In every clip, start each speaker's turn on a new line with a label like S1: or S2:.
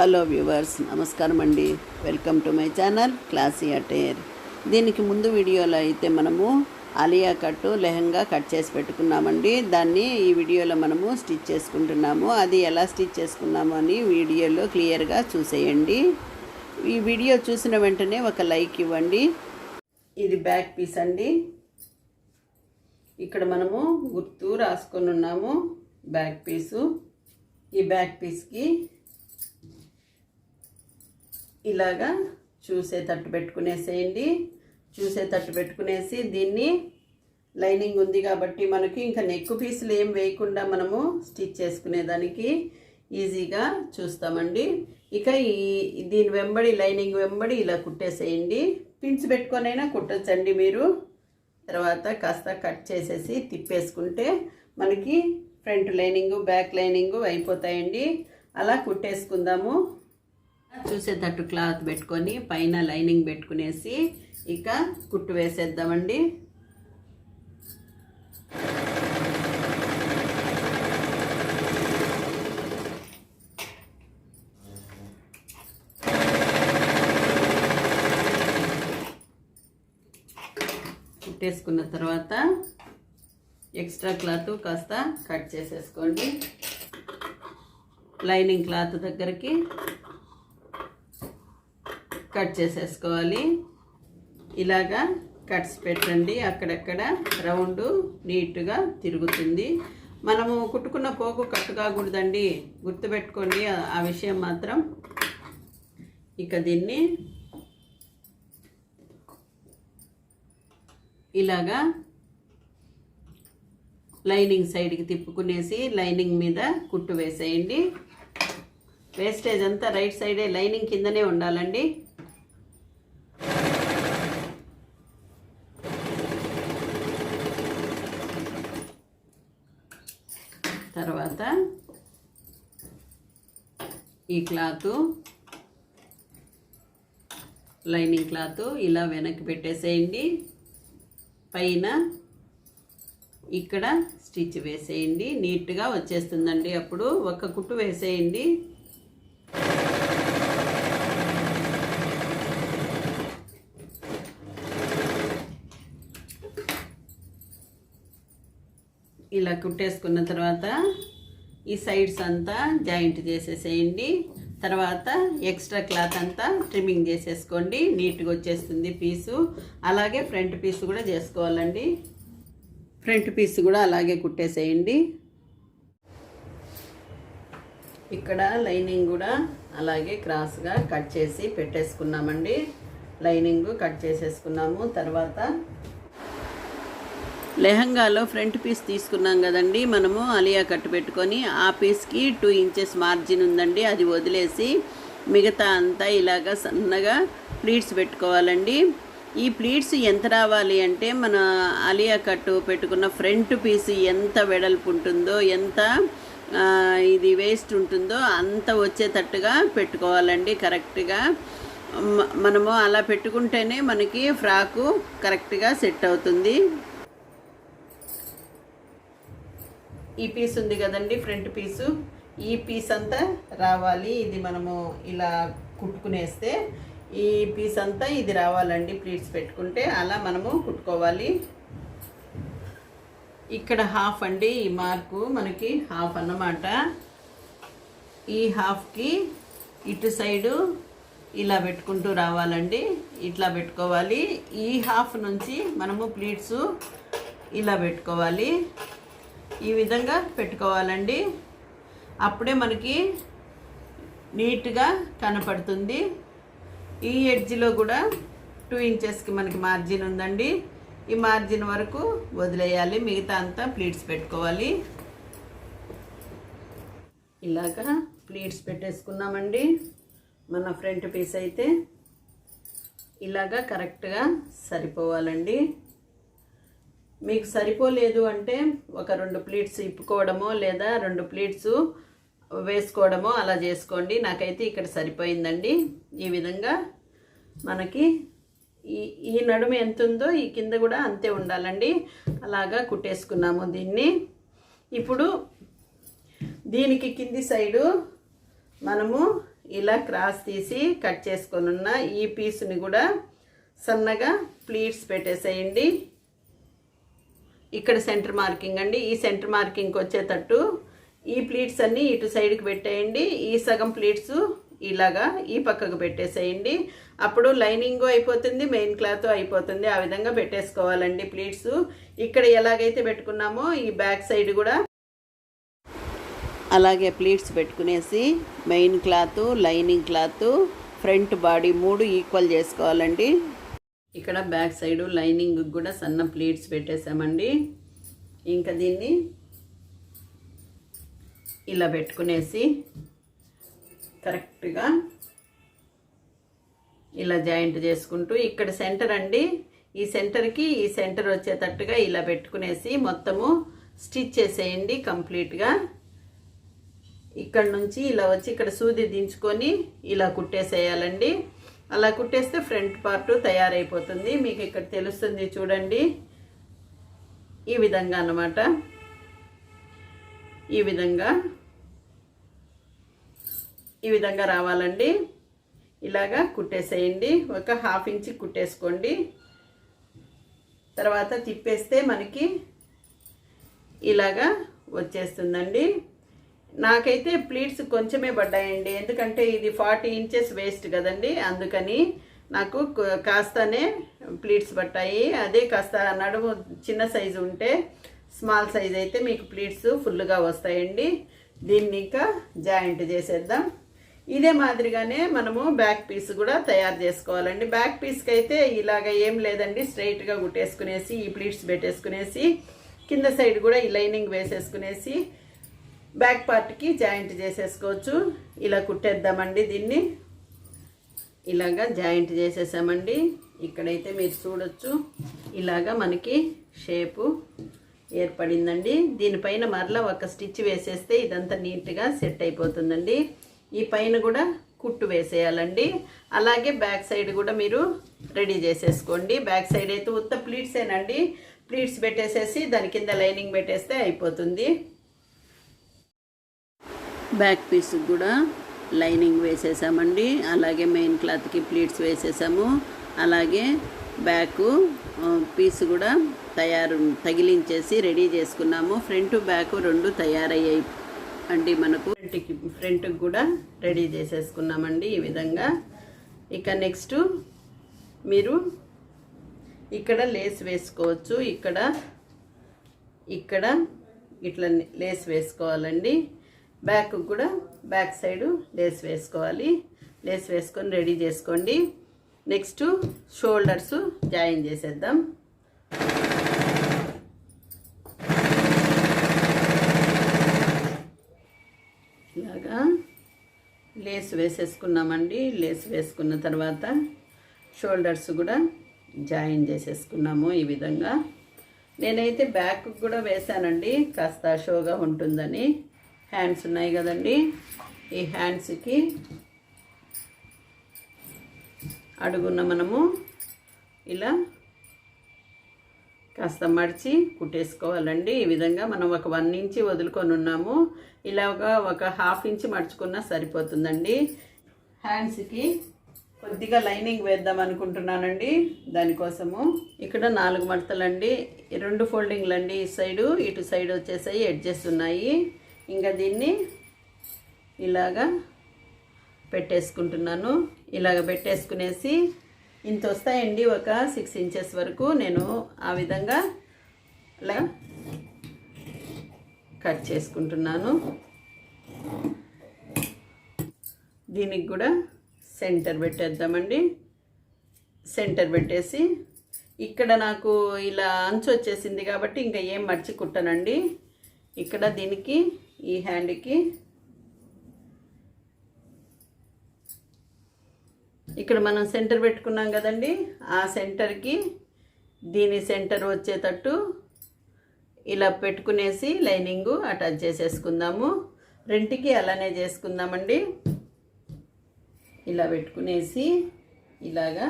S1: Hello viewers నమస్కారం అండి. Welcome to my channel classy attire. దీనికి ముందు వీడియోలో అయితే మనము అలియా కట్టు లెహంగా కట్ చేసి పెట్టుకున్నామండి. దాన్ని ఈ వీడియోలో మనము స్టిచ్ చేసుకుంటున్నాము. అది ఎలా స్టిచ్ చేసుకున్నాము అని వీడియోలో క్లియర్గా చూసేయండి. ఈ వీడియో చూసిన వెంటనే ఒక లైక్ ఇవ్వండి. ఇది బ్యాక్ పీస్ అండి. ఇక్కడ మనము గుర్తు రాసుకొని ఉన్నాము బ్యాక్ పీసు. ఈ బ్యాక్ పీస్కి ఇలాగా చూసే తట్టు పెట్టుకునేసేయండి. చూసే తట్టు పెట్టుకునేసి దీన్ని లైనింగ్ ఉంది కాబట్టి మనకి ఇంకా నెక్ పీసులు ఏం వేయకుండా మనము స్టిచ్ చేసుకునేదానికి ఈజీగా చూస్తామండి. ఇక ఈ దీని వెంబడి లైనింగ్ వెంబడి ఇలా కుట్టేసేయండి. పిన్స్ పెట్టుకొనైనా కుట్టచ్చండి మీరు. తర్వాత కాస్త కట్ చేసేసి తిప్పేసుకుంటే మనకి ఫ్రంట్ లైనింగు బ్యాక్ లైనింగు అయిపోతాయండి. అలా కుట్టేసుకుందాము. చూసేటట్టు క్లాత్ పెట్టుకొని పైన లైనింగ్ పెట్టుకునేసి ఇక కుట్టు వేసేద్దామండి. కుట్టేసుకున్న తర్వాత ఎక్స్ట్రా క్లాత్ కాస్త కట్ చేసేసుకోండి. లైనింగ్ క్లాత్ దగ్గరికి కట్ చేసేసుకోవాలి. ఇలాగా కట్స్ పెట్టండి. అక్కడక్కడ రౌండ్ నీట్గా తిరుగుతుంది. మనము కుట్టుకున్న పోగు కట్టు కాకూడదండి. గుర్తుపెట్టుకోండి ఆ- ఆ విషయం మాత్రం. ఇక దీన్ని ఇలాగా లైనింగ్ సైడ్కి తిప్పుకునేసి లైనింగ్ మీద కుట్టు వేసేయండి. వేస్టేజ్ అంతా రైట్ సైడే లైనింగ్ కిందనే ఉండాలండి తర్వాత ఈ క్లాత్ లైనింగ్ క్లాత్ ఇలా వెనక్కి పెట్టేసేయండి. పైన ఇక్కడ స్టిచ్ వేసేయండి. నీట్గా వచ్చేస్తుందండి అప్పుడు. ఒక కుట్టు వేసేయండి. ఇలా కుట్టేసుకున్న తర్వాత ఈ సైడ్స్ అంతా జాయింట్ చేసేసేయండి. తర్వాత ఎక్స్ట్రా క్లాత్ అంతా ట్రిమ్మింగ్ చేసేసుకోండి. నీట్గా వచ్చేస్తుంది పీసు అలాగే ఫ్రంట్ పీస్ కూడా చేసుకోవాలండి. ఫ్రంట్ పీస్ కూడా అలాగే కుట్టేసేయండి. ఇక్కడ లైనింగ్ కూడా అలాగే క్రాస్గా కట్ చేసి పెట్టేసుకున్నామండి. లైనింగ్ కట్ చేసేసుకున్నాము. తర్వాత లెహంగాలో ఫ్రంట్ పీస్ తీసుకున్నాం కదండి. మనము అలియా కట్ పెట్టుకొని ఆ పీస్కి టూ ఇంచెస్ మార్జిన్ ఉందండి. అది వదిలేసి మిగతా అంతా ఇలాగ సన్నగా ప్లీట్స్ పెట్టుకోవాలండి. ఈ ప్లీట్స్ ఎంత రావాలి అంటే మన అలియా కట్టు పెట్టుకున్న ఫ్రంట్ పీస్ ఎంత వెడల్పు ఉంటుందో ఎంత ఇది వేస్ట్ ఉంటుందో అంత వచ్చేటట్టుగా పెట్టుకోవాలండి కరెక్ట్గా. మనము అలా పెట్టుకుంటేనే మనకి ఫ్రాకు కరెక్ట్గా సెట్ అవుతుంది. ఈ పీస్ ఉంది కదండి ఫ్రంట్ పీసు ఈ పీస్ అంతా రావాలి. ఇది మనము ఇలా కుట్టుకునేస్తే ఈ పీస్ అంతా ఇది రావాలండి ప్లీట్స్ పెట్టుకుంటే. అలా మనము కుట్టుకోవాలి. ఇక్కడ హాఫ్ అండి ఈ మార్కు మనకి హాఫ్ అన్నమాట. ఈ హాఫ్కి ఇటు సైడు ఇలా పెట్టుకుంటూ రావాలండి. ఇట్లా పెట్టుకోవాలి. ఈ హాఫ్ నుంచి మనము ప్లీట్స్ ఇలా పెట్టుకోవాలి. ఈ విధంగా పెట్టుకోవాలండి. అప్పుడే మనకి నీట్గా కనపడుతుంది. ఈ ఎడ్జ్లో కూడా టూ ఇంచెస్కి మనకి మార్జిన్ ఉందండి. ఈ మార్జిన్ వరకు వదిలేయాలి. మిగతా అంతా ప్లీట్స్ పెట్టుకోవాలి. ఇలాగా ప్లీట్స్ పెట్టేసుకున్నామండి. మన ఫ్రంట్ పీస్ అయితే ఇలాగా కరెక్ట్గా సరిపోవాలండి. మీకు సరిపోలేదు అంటే ఒక రెండు ప్లేట్స్ ఇప్పుకోవడమో లేదా రెండు ప్లేట్స్ వేసుకోవడమో అలా చేసుకోండి. నాకైతే ఇక్కడ సరిపోయిందండి. ఈ విధంగా మనకి ఈ ఈ నడుము ఎంత ఉందో ఈ కింద కూడా అంతే ఉండాలండి. అలాగా కుట్టేసుకున్నాము దీన్ని. ఇప్పుడు దీనికి కింది సైడు మనము ఇలా క్రాస్ తీసి కట్ చేసుకొని ఉన్న ఈ పీస్ని కూడా సన్నగా ప్లీట్స్ పెట్టేసేయండి. ఇక్కడ సెంటర్ మార్కింగ్ అండి. ఈ సెంటర్ మార్కింగ్కి వచ్చేటట్టు ఈ ప్లీట్స్ అన్నీ ఇటు సైడ్కి పెట్టేయండి. ఈ సగం ప్లీట్స్ ఇలాగా ఈ పక్కకు పెట్టేసేయండి. అప్పుడు లైనింగ్ అయిపోతుంది మెయిన్ క్లాత్ అయిపోతుంది. ఆ విధంగా పెట్టేసుకోవాలండి ప్లీట్స్. ఇక్కడ ఎలాగైతే పెట్టుకున్నామో ఈ బ్యాక్ సైడ్ కూడా అలాగే ప్లీట్స్ పెట్టుకునేసి main cloth lining cloth front body మూడు ఈక్వల్ చేసుకోవాలండి. ఇక్కడ బ్యాక్ సైడ్ లైనింగ్ కూడా సన్న ప్లేట్స్ పెట్టేసామండి. ఇంకా దీన్ని ఇలా పెట్టుకునేసి కరెక్ట్గా ఇలా జాయింట్ చేసుకుంటూ ఇక్కడ సెంటర్ అండి. ఈ సెంటర్కి ఈ సెంటర్ వచ్చేటట్టుగా ఇలా పెట్టుకునేసి మొత్తము స్టిచ్ చేసేయండి కంప్లీట్గా. ఇక్కడ నుంచి ఇలా వచ్చి ఇక్కడ సూది దించుకొని ఇలా కుట్టేసేయాలండి. అలా కుట్టేస్తే ఫ్రంట్ పార్ట్ తయారైపోతుంది. మీకు ఇక్కడ తెలుస్తుంది చూడండి. ఈ విధంగా అన్నమాట. ఈ విధంగా. ఈ విధంగా రావాలండి. ఇలాగా కుట్టేసేయండి. ఒక హాఫ్ ఇంచ్ కుట్టేసుకోండి. తర్వాత తిప్పేస్తే మనకి ఇలాగా వచ్చేస్తుందండి. నాకైతే ప్లీట్స్ కొంచెమే పడ్డాయండి. ఎందుకంటే ఇది ఫార్టీ ఇంచెస్ వేస్ట్ కదండి. అందుకని నాకు కాస్తనే ప్లీట్స్ పట్టాయి. అదే కాస్త నడుము చిన్న సైజు ఉంటే స్మాల్ సైజ్ అయితే మీకు ప్లీట్స్ ఫుల్గా వస్తాయండి. దీన్ని ఇంకా జాయింట్ చేసేద్దాం. ఇదే మాదిరిగానే మనము బ్యాక్ పీస్ కూడా తయారు చేసుకోవాలండి. బ్యాక్ పీస్కి అయితే ఇలాగ ఏం లేదండి. స్ట్రైట్గా కుట్టేసుకునేసి ఈ ప్లీట్స్ పెట్టేసుకునేసి కింద సైడ్ కూడా ఈ లైనింగ్ వేసేసుకునేసి బ్యాక్ పార్ట్కి జాయింట్ చేసేసుకోవచ్చు. ఇలా కుట్టేద్దామండి దీన్ని. ఇలాగా జాయింట్ చేసేసామండి. ఇక్కడైతే మీరు చూడొచ్చు. ఇలాగా మనకి షేపు ఏర్పడిందండి. దీనిపైన మరలా ఒక స్టిచ్ వేసేస్తే ఇదంతా నీట్గా సెట్ అయిపోతుందండి. ఈ పైన కూడా కుట్టు వేసేయాలండి. అలాగే బ్యాక్ సైడ్ కూడా మీరు రెడీ చేసేసుకోండి. బ్యాక్ సైడ్ అయితే ఉత్త ప్లీట్సేనండి. ప్లీట్స్ పెట్టేసేసి దాని కింద లైనింగ్ పెట్టేస్తే అయిపోతుంది. బ్యాక్ పీస్ కూడా లైనింగ్ వేసేసామండి. అలాగే మెయిన్ క్లాత్కి ప్లీట్స్ వేసేసాము. అలాగే బ్యాక్ పీస్ కూడా తయారు తగిలించేసి రెడీ చేసుకున్నాము. ఫ్రంట్ బ్యాక్ రెండు తయారయ్యాయి అండి మనకు. ఫ్రంట్కి ఫ్రంట్కి కూడా రెడీ చేసేసుకున్నామండి ఈ విధంగా. ఇక నెక్స్ట్ మీరు ఇక్కడ లేస్ వేసుకోవచ్చు. ఇక్కడ ఇక్కడ ఇట్లా లేస్ వేసుకోవాలండి. బ్యాక్ కూడా బ్యాక్ సైడ్ లేస్ వేసుకోవాలి. లేస్ వేసుకొని రెడీ చేసుకోండి. నెక్స్ట్ షోల్డర్స్ జాయిన్ చేసేద్దాం. ఇలాగా లేస్ వేసేసుకున్నామండి. లేస్ వేసుకున్న తర్వాత షోల్డర్స్ కూడా జాయిన్ చేసేసుకున్నాము ఈ విధంగా. నేనైతే బ్యాక్ కూడా వేశానండి. కాస్త షోగా ఉంటుందని. హ్యాండ్స్ ఉన్నాయి కదండి. ఈ హ్యాండ్స్కి అడుగున్న మనము ఇలా కాస్త మడిచి కుట్టేసుకోవాలండి. ఈ విధంగా మనం ఒక వన్ ఇంచి వదులుకొని ఉన్నాము. ఇలాగా ఒక హాఫ్ ఇంచ్ మడుచుకున్నా సరిపోతుందండి. హ్యాండ్స్కి కొద్దిగా లైనింగ్ వేద్దాం అనుకుంటున్నానండి. దానికోసము ఇక్కడ నాలుగు మడతలండి. రెండు ఫోల్డింగ్లు అండి ఈ సైడు ఇటు సైడ్ వచ్చేసాయి ఎడ్జెస్ ఉన్నాయి. ఇంకా దీన్ని ఇలాగా పెట్టేసుకుంటున్నాను. ఇలాగ పెట్టేసుకునేసి ఇంత వస్తాయండి ఒక సిక్స్ ఇంచెస్ వరకు. నేను ఆ విధంగా ఇలా కట్ చేసుకుంటున్నాను. దీనికి కూడా సెంటర్ పెట్టేద్దామండి. సెంటర్ పెట్టేసి ఇక్కడ నాకు ఇలా అంచు వచ్చేసింది కాబట్టి ఇంకా ఏం మర్చి కుట్టనండి. ఇక్కడ దీనికి ఈ హ్యాండ్కి. ఇక్కడ మనం సెంటర్ పెట్టుకున్నాం కదండి ఆ సెంటర్కి దీని సెంటర్ వచ్చేటట్టు ఇలా పెట్టుకునేసి లైనింగు అటాచ్ చేసేసుకుందాము. రెంటికి అలానే చేసుకుందామండి. ఇలా పెట్టుకునేసి ఇలాగా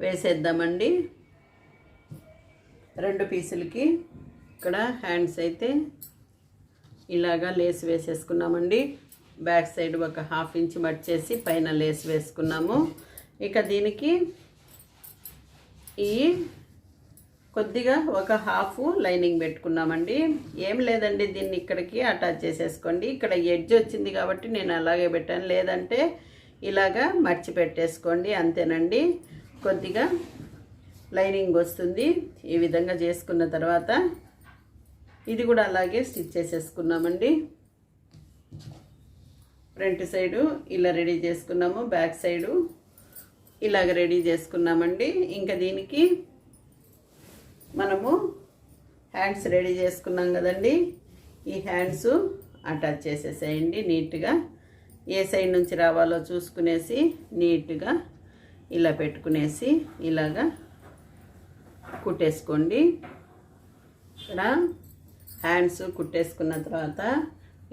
S1: వేసేద్దామండి. రెండు పీసులకి ఇక్కడ హ్యాండ్స్ అయితే ఇలాగా లేస్ వేసేసుకున్నామండి. బ్యాక్ సైడ్ ఒక హాఫ్ ఇంచ్ మడిచేసి పైన లేస్ వేసుకున్నాము. ఇక దీనికి ఈ కొద్దిగా ఒక హాఫ్ లైనింగ్ పెట్టుకున్నామండి. ఏం లేదండి దీన్ని ఇక్కడికి అటాచ్ చేసేసుకోండి. ఇక్కడ ఎడ్జ్ వచ్చింది కాబట్టి నేను అలాగే పెట్టాను. లేదంటే ఇలాగా మర్చి పెట్టేసుకోండి అంతేనండి. కొద్దిగా లైనింగ్ వస్తుంది. ఈ విధంగా చేసుకున్న తర్వాత ఇది కూడా అలాగే స్టిచ్ చేసేసుకున్నామండి. ఫ్రంట్ సైడు ఇలా రెడీ చేసుకున్నాము బ్యాక్ సైడు ఇలాగ రెడీ చేసుకున్నామండి. ఇంకా దీనికి మనము హ్యాండ్స్ రెడీ చేసుకున్నాం కదండి. ఈ హ్యాండ్స్ అటాచ్ చేసేసేయండి నీట్గా. ఏ సైడ్ నుంచి రావాలో చూసుకునేసి నీట్గా ఇలా పెట్టుకునేసి ఇలాగా కుట్టేసుకోండి. ఇక్కడ హ్యాండ్స్ కుట్టేసుకున్న తర్వాత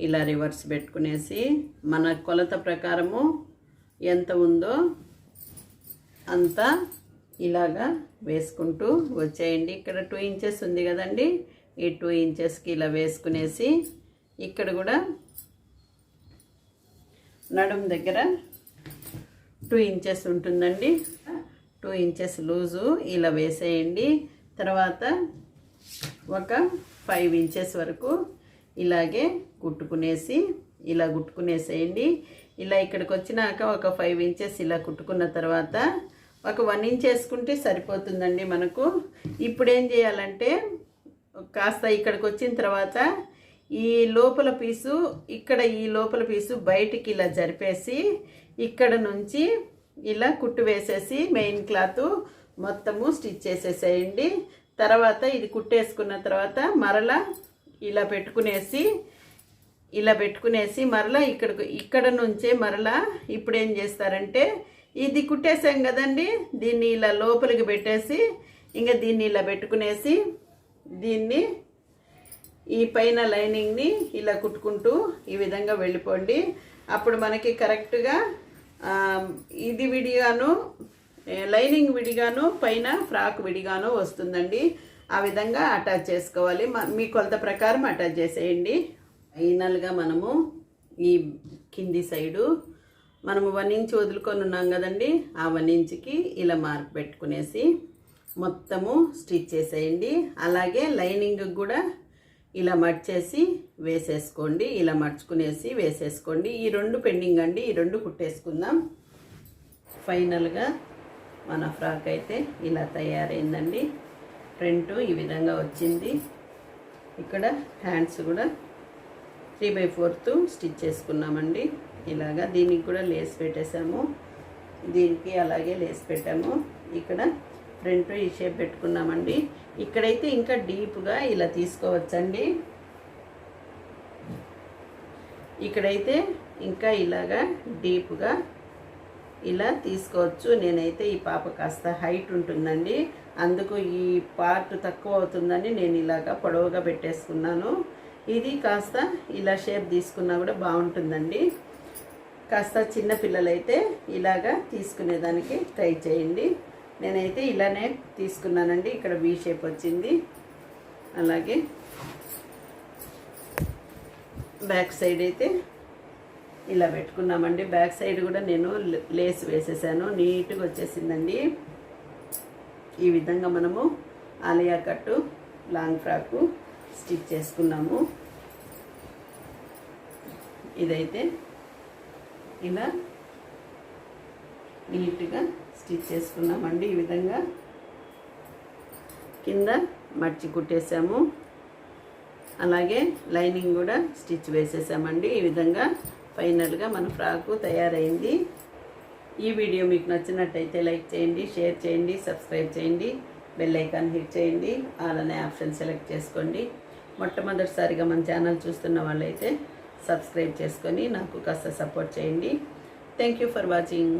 S1: ఇలా రివర్స్ పెట్టుకునేసి మన కొలత ప్రకారము ఎంత ఉందో అంతా ఇలాగా వేసుకుంటూ వచ్చేయండి. ఇక్కడ టూ ఇంచెస్ ఉంది కదండి. ఈ టూ ఇంచెస్కి ఇలా వేసుకునేసి ఇక్కడ కూడా నడుం దగ్గర టూ ఇంచెస్ ఉంటుందండి. టూ ఇంచెస్ లూజు ఇలా వేసేయండి. తర్వాత ఒక ఫైవ్ ఇంచెస్ వరకు ఇలాగే కుట్టుకునేసి ఇలా కుట్టుకునేసేయండి. ఇలా ఇక్కడికి వచ్చినాక ఒక ఫైవ్ ఇంచెస్ ఇలా కుట్టుకున్న తర్వాత ఒక వన్ ఇంచ్ వేసుకుంటే సరిపోతుందండి మనకు. ఇప్పుడు ఏం చేయాలంటే కాస్త ఇక్కడికి వచ్చిన తర్వాత ఈ లోపల పీసు ఇక్కడ ఈ లోపల పీసు బయటికి ఇలా జరిపేసి ఇక్కడ నుంచి ఇలా కుట్టు వేసేసి మెయిన్ క్లాత్ మొత్తము స్టిచ్ చేసేసేయండి. తర్వాత ఇది కుట్టేసుకున్న తర్వాత మరలా ఇలా పెట్టుకునేసి ఇలా పెట్టుకునేసి మరలా ఇక్కడ ఇక్కడ నుంచే మరలా ఇప్పుడు ఏం చేస్తారంటే ఇది కుట్టేసాం కదండి దీన్ని ఇలా లోపలికి పెట్టేసి ఇంకా దీన్ని ఇలా పెట్టుకునేసి దీన్ని ఈ పైన లైనింగ్ని ఇలా కుట్టుకుంటూ ఈ విధంగా వెళ్ళిపోండి. అప్పుడు మనకి కరెక్ట్గా ఇది విడిగాను లైనింగ్ విడిగాను పైన ఫ్రాక్ విడిగాను వస్తుందండి. ఆ విధంగా అటాచ్ చేసుకోవాలి. మ- మీ కొలత ప్రకారం అటాచ్ చేసేయండి. ఫైనల్గా మనము ఈ కింది సైడు మనము వన్ ఇంచ్ వదులుకొని ఉన్నాం కదండి. ఆ వన్ ఇంచ్కి ఇలా మార్క్ పెట్టుకునేసి మొత్తము స్టిచ్ చేసేయండి. అలాగే లైనింగ్ కూడా ఇలా మర్చేసి వేసేసుకోండి. ఇలా మర్చుకునేసి వేసేసుకోండి. ఈ రెండు పెండింగ్ అండి. ఈ రెండు కుట్టేసుకుందాం. ఫైనల్గా మన ఫ్రాక్ అయితే ఇలా తయారైందండి. ఫ్రంట్ ఈ విధంగా వచ్చింది. ఇక్కడ హ్యాండ్స్ కూడా త్రీ బై ఫోర్త్ స్టిచ్ చేసుకున్నామండి. ఇలాగా దీనికి కూడా లేస్ పెట్టేసాము దీనికి అలాగే లేస్ పెట్టాము. ఇక్కడ ఫ్రంట్ ఈ షేప్ పెట్టుకున్నామండి. ఇక్కడైతే ఇంకా డీప్గా ఇలా తీసుకోవచ్చండి. ఇక్కడైతే ఇంకా ఇలాగా డీప్గా ఇలా తీసుకోవచ్చు. నేనైతే ఈ పాప కాస్త హైట్ ఉంటుందండి. అందుకు ఈ పార్ట్ తక్కువ అవుతుందని నేను ఇలాగా పొడవుగా పెట్టేసుకున్నాను. ఇది కాస్త ఇలా షేప్ తీసుకున్నా కూడా బాగుంటుందండి. కాస్త చిన్న పిల్లలైతే ఇలాగా తీసుకునేదానికి ట్రై చేయండి. నేనైతే ఇలానే తీసుకున్నానండి. ఇక్కడ వీ షేప్ వచ్చింది. అలాగే బ్యాక్ సైడ్ అయితే ఇలా పెట్టుకున్నామండి. బ్యాక్ సైడ్ కూడా నేను లే- లేస్ వేసేసాను. నీట్గా వచ్చేసిందండి. ఈ విధంగా మనము ఆలియా కట్టు లాంగ్ ఫ్రాకు స్టిచ్ చేసుకున్నాము. ఇదైతే ఇలా నీట్గా స్టిచ్ చేసుకున్నామండి. ఈ విధంగా కింద మర్చి కుట్టేసాము. అలాగే లైనింగ్ కూడా స్టిచ్ వేసేసామండి. ఈ విధంగా ఫైనల్గా మన ఫ్రాకు తయారైంది. ఈ వీడియో మీకు నచ్చినట్టయితే లైక్ చేయండి షేర్ చేయండి సబ్స్క్రైబ్ చేయండి బెల్ ఐకాన్ హిట్ చేయండి అలానే ఆప్షన్ సెలెక్ట్ చేసుకోండి. మొట్టమొదటిసారిగా మన ఛానల్ చూస్తున్న వాళ్ళైతే సబ్స్క్రైబ్ చేసుకొని నాకు కాస్త సపోర్ట్ చేయండి. Thank you for watching